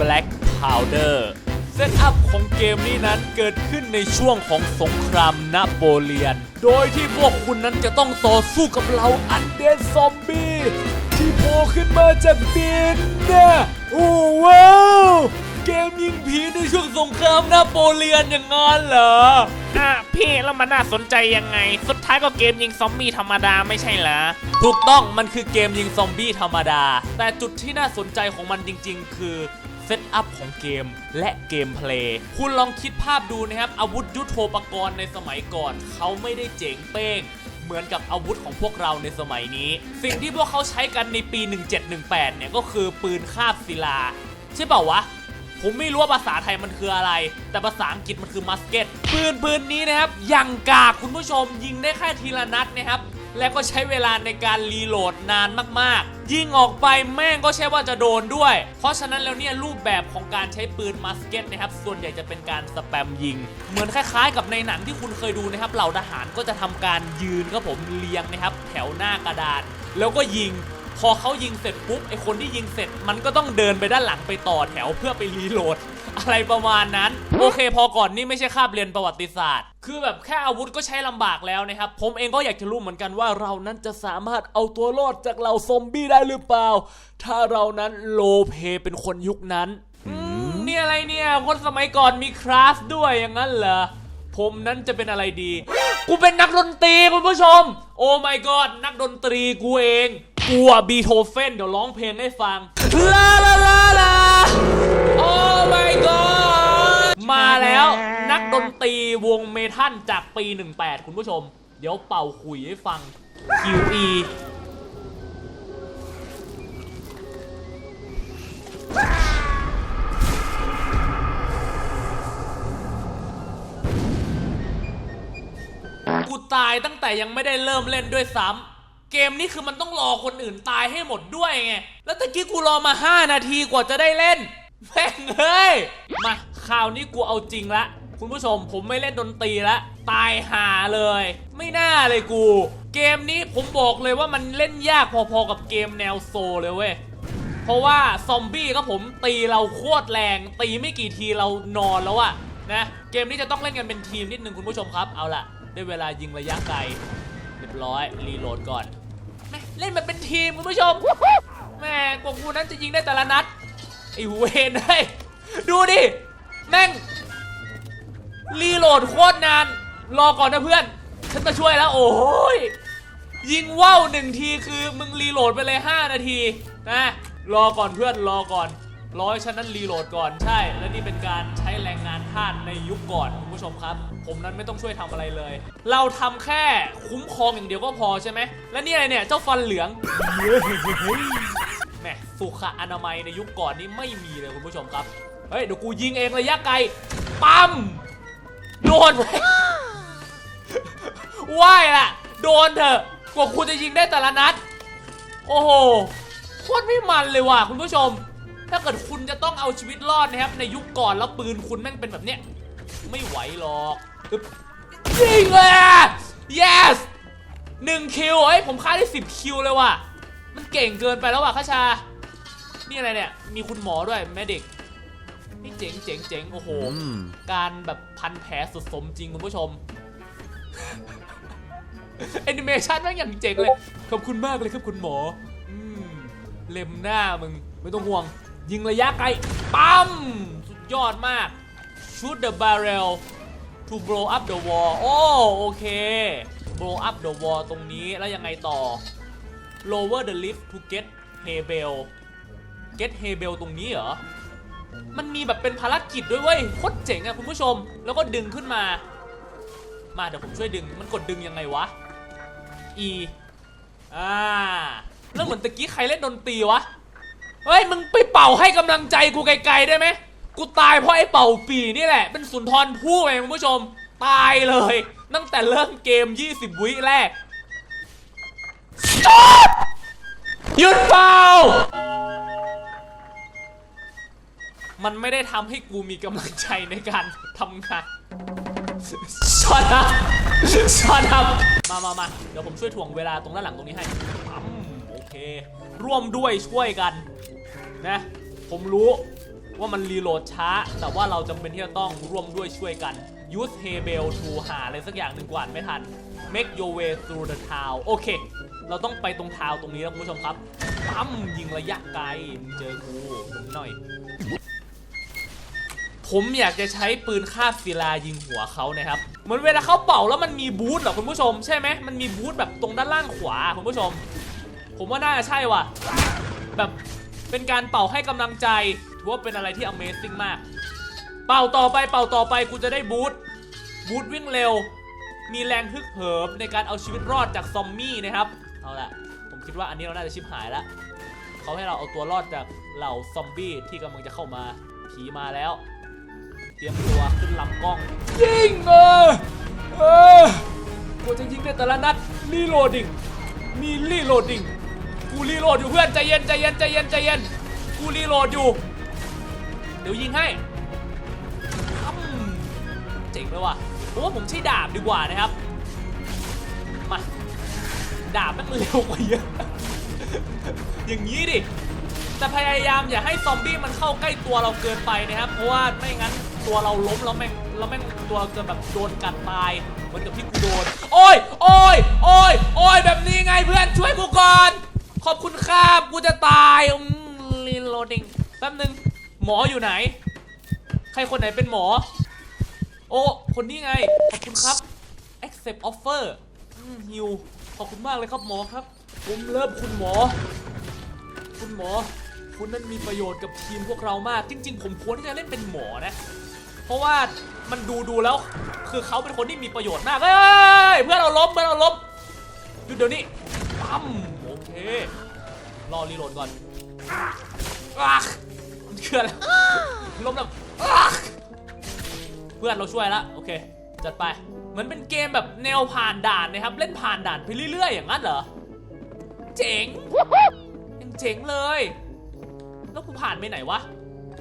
Black Powder เซตอัพของเกมนี้นั้นเกิดขึ้นในช่วงของสงครามนโปเลียน โดยที่พวกคุณนั้นจะต้องต่อสู้กับเราอันเดนซอมบี้ที่โผล่ขึ้นมาจากดินนะโอ้ว้าวเกมยิงผีในช่วงสงครามนโปเลียนอย่างนั้นเหรออะพี่แล้วมันน่าสนใจยังไง สุดท้ายก็เกมยิงซอมบี้ธรรมดาไม่ใช่เหรอ ถูกต้องมันคือเกมยิงซอมบี้ธรรมดา แต่จุดที่น่าสนใจของมันจริง ๆ คือ เซตอัพของเกมและเกมเพลย์คุณลองคิดภาพดูนะครับ อาวุธยุทโธปกรณ์ในสมัยก่อน เขาไม่ได้เจ๋งเป้งเหมือนกับอาวุธของพวกเราในสมัยนี้ สิ่งที่พวกเขาใช้กันในปี 1718 เนี่ยก็คือปืนคาบศิลา ใช่เปล่าวะ ผมไม่รู้ว่าภาษาไทยมันคืออะไร แต่ภาษาอังกฤษมันคือมัสเก็ตปืนปืนนี้นะครับยังกากคุณผู้ชมยิงได้แค่ทีละนัดนะครับ แล้วก็ใช้เวลาในการรีโหลดนานมากๆ ยิงออกไปแม่งก็ใช่ว่าจะโดนด้วย เพราะฉะนั้นแล้วเนี่ยรูปแบบของการใช้ปืนมัสเก็ตนะครับส่วนใหญ่จะเป็นการสแปมยิง เหมือนคล้ายๆ กับในหนังที่คุณเคยดูนะครับเหล่าทหารก็จะทำการยืนครับผมเรียงนะครับแถวหน้ากระดาน แล้วก็ยิง พอเขายิงเสร็จปุ๊บไอคนที่ยิงเสร็จ มันก็ต้องเดินไปด้านหลังไปต่อแถวเพื่อไปรีโหลด อะไรประมาณนั้น โอเค พอก่อนนี่ไม่ใช่คาบเรียนประวัติศาสตร์ คือแบบแค่อาวุธก็ใช้ลำบากแล้วนะครับ ผมเองก็อยากจะรู้เหมือนกันว่าเรานั้นจะสามารถเอาตัวรอดจากเหล่าซอมบี้ได้หรือเปล่า ถ้าเรานั้นโลเพเป็นคนยุคนั้นอืมนี่อะไรเนี่ยคนสมัยก่อนมีคลาสด้วยอย่างนั้นเหรอผมนั้นจะเป็นอะไรดี กูเป็นนักดนตรีคุณผู้ชม โอ้ my god นักดนตรีกูเอง กูอะบีโธเฟนเดี๋ยวร้องเพลงให้ฟัง ลาลาลาลา โอ้ my god มาแล้วนักดนตรีวงเมทัลจากปี 18 คุณผู้ชม เดี๋ยวเป่าขุยให้ฟัง QE กูตายตั้งแต่ยังไม่ได้เริ่มเล่นด้วยซ้ำ เกมนี้คือมันต้องรอคนอื่นตายให้หมดด้วยไง แล้วตะกี้กูรอมา 5 นาทีกว่าจะได้เล่นแม่งเฮ้ย มาคราวนี้กูเอาจริงละ คุณผู้ชมผมไม่เล่นดนตรีละตายหาเลย ไม่น่าเลยกู เกมนี้ผมบอกเลยว่ามันเล่นยากพอๆกับเกมแนวโซเลยเว้ยเพราะว่าซอมบี้ก็ผมตีเราโคตรแรง ตีไม่กี่ทีเรานอนแล้วอะนะเกมนี้จะต้องเล่นกันเป็นทีมนิดนึงคุณผู้ชมครับ เอาล่ะ ได้เวลายิงระยะไกล รียบร้อย รีโหลดก่อนแม่เล่นแบบเป็นทีมคุณผู้ชมแม่กว่ากูนั้นจะยิงได้แต่ละนัดไอ้เวนเฮ้ยดูดิ แม่ง รีโหลดโคตรนาน รอก่อนนะเพื่อน ฉันมาช่วยแล้ว โอ้ยยิงว่าวหนึ่งทีคือมึงรีโหลดไปเลย 5 นาทีนะรอก่อนเพื่อนรอก่อน ร้อให้ฉันนั้นรีโหลดก่อนใช่ และนี่เป็นการใช้แรงงานทาสในยุคก่อนคุณผู้ชมครับ ผมนั้นไม่ต้องช่วยทำอะไรเลย เราทำแค่คุ้มครองอย่างเดียวก็พอใช่ไหมและนี่อะไรเนี่ยเจ้าฟันเหลืองแหมสุขอนามัยในยุคก่อนนี้ไม่มีเลยคุณผู้ชมครับเฮ้ยเดี๋ยวกูยิงเองระยะไกลปั๊มโดนไหมว่ายละโดนเถอะกว่าคุณจะยิงได้แต่ละนัด โอ้โหโคตรไม่มันเลยว่ะคุณผู้ชม ถ้าเกิดคุณจะต้องเอาชีวิตรอดนะครับ ในยุคก่อนแล้วปืนคุณแม่งเป็นแบบเนี้ยไม่ไหวหรอกยิงเลย yes หนึ่งคิวเอ้ยผมฆ่าได้สิบคิวเลยว่ะ มันเก่งเกินไปแล้วว่ะข้าชา นี่อะไรเนี่ย มีคุณหมอด้วยแม่เด็ก นี่เจ๋งเจ๋งเจ๋งโอ้โห การแบบพันแผลสุดสมจริงคุณผู้ชมแอนิเมชันแม่งอย่างเจ๋งเลย ขอบคุณมากเลยครับคุณหมอเล็มหน้ามึง ไม่ต้องห่วง ยิงระยะไกล ปั๊ม สุดยอดมาก shoot the barrel to blow up the wall โอ้โอเค blow up the wall ตรงนี้แล้วยังไงต่อ lower the lift to get hay bale get hay bale ตรงนี้เหรอ มันมีแบบเป็นภารกิจด้วยเว้ยโคตรเจ๋งอะคุณผู้ชม แล้วก็ดึงขึ้นมา มาเดี๋ยวผมช่วยดึง มันกดดึงยังไงวะ E อ่าแล้วเหมือนตะกี้ใครเล่นดนตรีวะ เฮ้ยมึงไปเป่าให้กำลังใจกูไกลๆได้ไหมกูตายเพราะไอ้เป่าปีนี่แหละ เป็นสุนทรภู่เองคุณผู้ชม ตายเลย ตั้งแต่เริ่มเกม 20 วิแรก Stop หยุดเป่า มันไม่ได้ทำให้กูมีกำลังใจในการทำงานช็อตอัพช็อตอัพมามามาเดี๋ยวผมช่วยถ่วงเวลาตรงด้านหลังตรงนี้ให้ โอเค ร่วมด้วยช่วยกัน นะ ผมรู้ว่ามันรีโหลดช้า แต่ว่าเราจำเป็นที่จะต้องร่วมด้วยช่วยกัน use h a b e l to หาอะไรสักอย่างหนึ่งกวาดไม่ทัน make your way through the town โอเค เราต้องไปตรงทาวตรงนี้แล้วคุณผู้ชมครับปั๊มยิงระยะไกลมึงเจอกูตรงนี้หน่อย ผมอยากจะใช้ปืนคาบศิลายิงหัวเขานะครับ เหมือนเวลาเขาเป่าแล้วมันมีบูทเหรอคุณผู้ชมใช่ไหมมันมีบูทแบบตรงด้านล่างขวาคุณผู้ชม ผมว่าน่าจะใช่ว่ะ แบบ เป็นการเป่าให้กำลังใจถือว่าเป็นอะไรที่ Amazing มาก เป่าต่อไปเป่าต่อไปกูจะได้บูทบูทวิ่งเร็ว มีแรงฮึกเหิมในการเอาชีวิตรอดจากซอมบี้นะครับเอาละผมคิดว่าอันนี้เราน่าจะชิบหายแล้วเขาให้เราเอาตัวรอดจากเหล่าซอมบี้ที่กำลังจะเข้ามาผีมาแล้ว เตรียมตัวขึ้นลำกล้องยิงเออเออกูจะยิงในแต่ละนัดรีโหลดดิ้งมีรีโหลดดิ้ง กูรีโหลดอยู่เพื่อนใจเย็นใจเย็นใจเย็นใจเย็นกูรีโหลดอยู่ เดี๋ยวยิงให้เจ๋งเลยว่ะผมว่าผมใช้ดาบดีกว่านะครับมาดาบมันเร็วกว่าเยอะ อย่างนี้ดิแต่พยายามอย่าให้ซอมบี้มันเข้าใกล้ตัวเราเกินไปนะครับ เพราะว่าไม่งั้นตัวเราล้มแล้วแม่งแล้วแม่งตัวเราจะแบบโดนกัดตายเหมือนกับที่กูโดน โอ้ยโอ้ยโอ้ยโอ้ยแบบนี้ไงเพื่อนช่วยกูก่อน ขอบคุณครับกูจะตายอืมรีโหลดดิ้งแป๊บนึง หมออยู่ไหน ใครคนไหนเป็นหมอ โอ้ คนนี้ไง ขอบคุณครับ accept offer อืมฮิวขอบคุณมากเลยครับหมอครับ ผมเริ่มคุณหมอ คุณหมอ คุณนั้นมีประโยชน์กับทีมพวกเรามาก จริง ๆ ผมควรที่จะเล่นเป็นหมอนะ เพราะว่ามันดูดูแล้ว คือเขาเป็นคนที่มีประโยชน์มากเฮ้ยเพื่อนเราล้มเพื่อนเราล้มหยุดเดี๋ยวนี้ปั๊ม รอรีโหลดก่อนอักมันคืออะไรล้มแล้วอักเพื่อนเราช่วยละโอเค จัดไป เหมือนเป็นเกมแบบแนวผ่านด่านนะครับ เล่นผ่านด่านไปเรื่อยๆ อย่างนั้นเหรอ เจ๋งยังเจ๋งเลย แล้วกูผ่านไปไหนวะ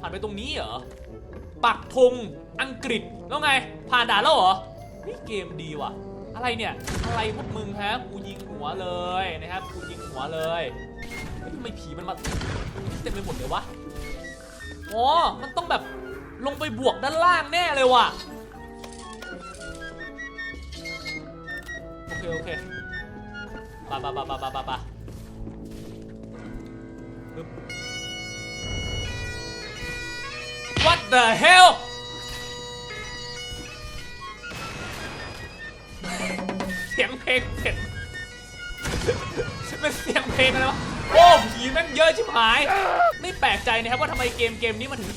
ผ่านไปตรงนี้เหรอ ปักธงอังกฤษ แล้วไง ผ่านด่านแล้วเหรอนี่เกมดีว่ะ อะไรเนี่ย อะไรพวกมึงฮะ กูยิงหัวเลยนะครับ กูยิง วเลยเฮ้ยทำไมผีมันมาเต็มไปหมดเลยวะอ๋อมันต้องแบบลงไปบวกด้านล่างแน่เลยว่ะโอเคโอเคปะปะปะปะปะปะปะ What the hell เสียงเพลงเผ็ด เป็นเสียงเพลงอะไรวะโอ้ผีแม่งเยอะชิบหาย ไม่แปลกใจนะครับว่าทำไมเกมเกมนี้มันถึง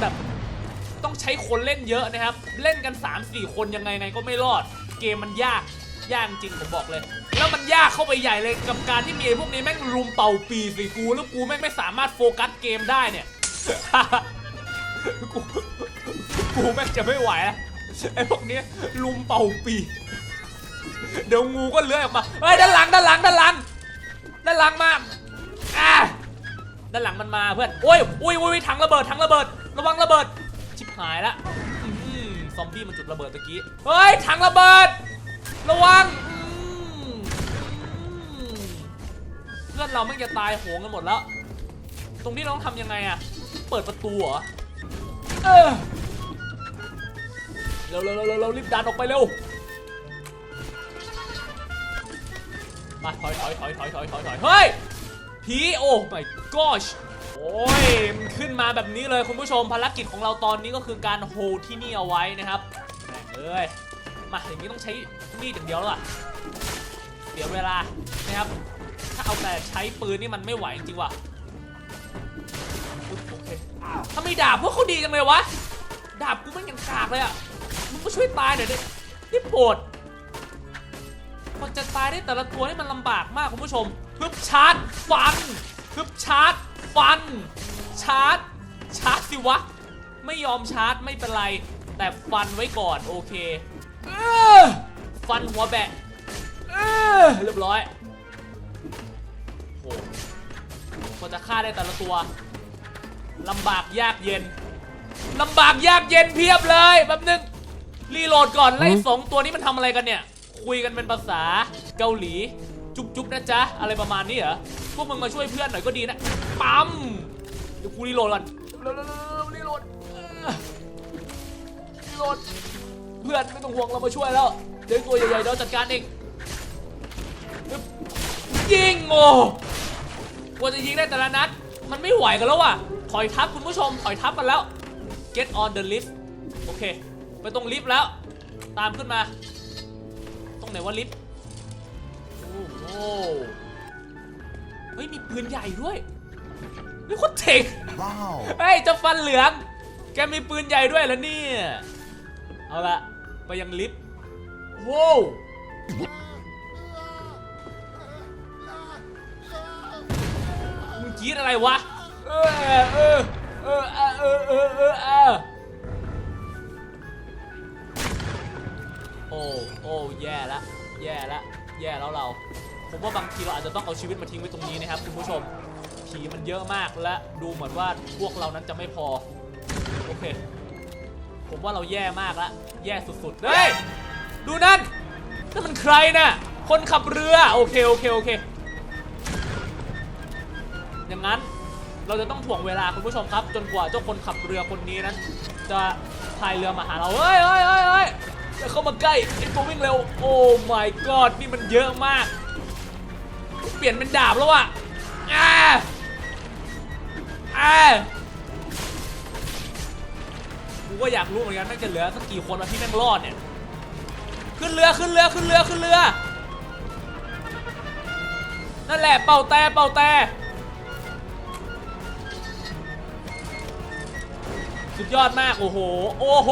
แบบต้องใช้คนเล่นเยอะนะครับ เล่นกัน 3-4 คนยังไงไงก็ไม่รอด เกมมันยากยากจริงผมบอกเลย แล้วมันยากเข้าไปใหญ่เลยกับการที่มีพวกนี้แม่งรุมเป่าปีใส่กู แล้วกูแม่งไม่สามารถโฟกัสเกมได้เนี่ยกูกูแม่งจะไม่ไหวแล้วไอ้พวกนี้ลุมเป่าปี เดี๋ยวงูก็เลื้อยออกมาเฮ้ยด้านหลังด้านหลังด้านหลัง ด้านหลังมาอ่าด้านหลังมันมาเพื่อนโอ้ยอุ้ยอุ้ยถังระเบิดถังระเบิด ระวังระเบิด ชิบหายละอื้อหือซอมบี้มันจุดระเบิดตะกี้ เฮ้ยถังระเบิด ระวังอืมอืมเพื่อนเราแม่งจะตายโหงกันหมดแล้ว ตรงนี้เราต้องทำยังไงอะเปิดประตูเหรอ เออ เร็วเร็วเร็วเร็วเร็วรีบดันออกไปเร็ว มาถอยถอยถอยถอยถอยถอยถอยเฮ้ยผีโอ้ my gosh โอ้ยมันขึ้นมาแบบนี้เลยคุณผู้ชมภารกิจของเราตอนนี้ก็คือการโฮที่นี่เอาไว้นะครับแม่งเอ้ยมาอย่างนี้ต้องใช้มีดอย่างเดียวแล้วล่ะเสียเวลานะครับ ถ้าเอาแต่ใช้ปืนนี่มันไม่ไหวจริงว่ะโอเคถ้าไม่ดาบพวกเขาดีจังเลยวะดาบกูไม่งยังกากเลยอะมึงก็ช่วยตายหน่อยดินี่โปรด พอจะตายได้แต่ละตัวนี่มันลำบากมากคุณผู้ชมฮึบชาร์จฟันฮึบชาร์จฟัน ชาร์จ ชาร์จสิวะ ไม่ยอมชาร์จไม่เป็นไร แต่ฟันไว้ก่อนโอเคฟันหัวแบะเออเรียบร้อยโหกว่าจะฆ่าได้แต่ละตัวลำบากยากเย็นลำบากยากเย็นเพียบเลยแป๊บนึงรีโหลดก่อนไล่สองตัวนี้มันทำอะไรกันเนี่ย คุยกันเป็นภาษาเกาหลี จุ๊บจุ๊บนะจ๊ะ อะไรประมาณนี้เหรอ พวกมึงมาช่วยเพื่อนหน่อยก็ดีนะ ปั๊ม เดี๋ยวกูรีโหลดก่อนรีโหลดรีโหลด เพื่อนไม่ต้องห่วงเรามาช่วยแล้ว เดี๋ยวตัวใหญ่ๆเดี๋ยวจัดการเองยิงโอ้กว่าจะยิงได้แต่ละนัด มันไม่ไหวกันแล้วว่ะ ถอยทับคุณผู้ชม ถอยทับกันแล้ว get on the lift โอเค ไปตรงลิฟต์แล้ว ตามขึ้นมา ไหนว่าลิฟต์โอ้โหเฮ้ยมีปืนใหญ่ด้วยเฮ้ยโคตรเจ๋ง Wow. เฮ้ยเจ้าฟันเหลืองแกมีปืนใหญ่ด้วยแล้วเนี่ยเอาละไปยังลิฟต์โว้วมึงกรีดอะไรวะเออเออเออเออเออเออ โอ้โอ้แย่ละแย่ละแย่แล้วเรา ผมว่าบางทีเราอาจจะต้องเอาชีวิตมาทิ้งไว้ตรงนี้นะครับคุณผู้ชมผีมันเยอะมากและดูเหมือนว่าพวกเรานั้นจะไม่พอโอเค ผมว่าเราแย่มากละแย่สุดๆเฮ้ยดูนั่นนั่นมันใครน่ะคนขับเรือโอเคโอเคโอเคอย่างนั้นเราจะต้องถ่วงเวลาคุณผู้ชมครับ จนกว่าเจ้าคนขับเรือคนนี้นั้น จะพายเรือมาหาเราเฮ้ยเฮ้ยเฮ้ย เฮ้ยจะเข้ามาใกล้ไอ้ตัววิ่งเร็ว โอ้ my god นี่มันเยอะมาก เปลี่ยนเป็นดาบแล้วอะอ่าอ่ากูก็อยากรู้เหมือนกันแม่งจะเหลือสักกี่คนวะที่แม่งรอดเนี่ย ขึ้นเรือขึ้นเรือขึ้นเรือขึ้นเรือ นั่นแหละเป่าแต่เป่าแต่สุดยอดมาก โอ้โห โอ้โห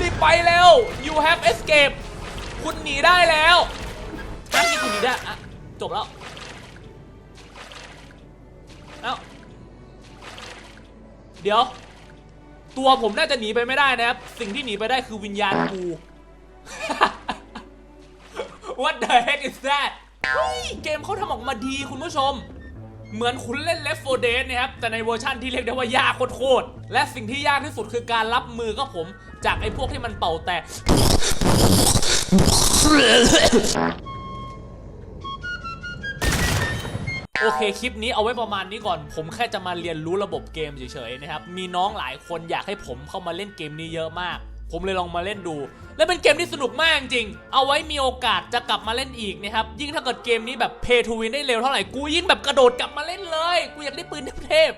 รีบไปเร็ว you have escape คุณหนีได้แล้วอันนี้คุณหนีได้อะจบแล้วเอ้าเดี๋ยว ตัวผมน่าจะหนีไปไม่ได้นะครับ สิ่งที่หนีไปได้คือวิญญาณกู What the heck is that เฮ้ยเกมเขาทำออกมาดีคุณผู้ชม เหมือนคุณเล่น Left 4 Dead นะครับ แต่ในเวอร์ชั่นที่เรียกได้ว่ายากโคตรๆและสิ่งที่ยากที่สุดคือการรับมือกับผม จากไอ้พวกที่มันเป่าแต่โอเค คลิปนี้เอาไว้ประมาณนี้ก่อน ผมแค่จะมาเรียนรู้ระบบเกมเฉยๆนะครับ มีน้องหลายคนอยากให้ผมเข้ามาเล่นเกมนี้เยอะมาก ผมเลยลองมาเล่นดู และเป็นเกมที่สนุกมากจริง เอาไว้มีโอกาสจะกลับมาเล่นอีกนะครับ ยิ่งถ้าเกิดเกมนี้แบบ pay to win ได้เร็วเท่าไหร่ กูยิ่งแบบกระโดดกลับมาเล่นเลย กูอยากได้ปืนเทพ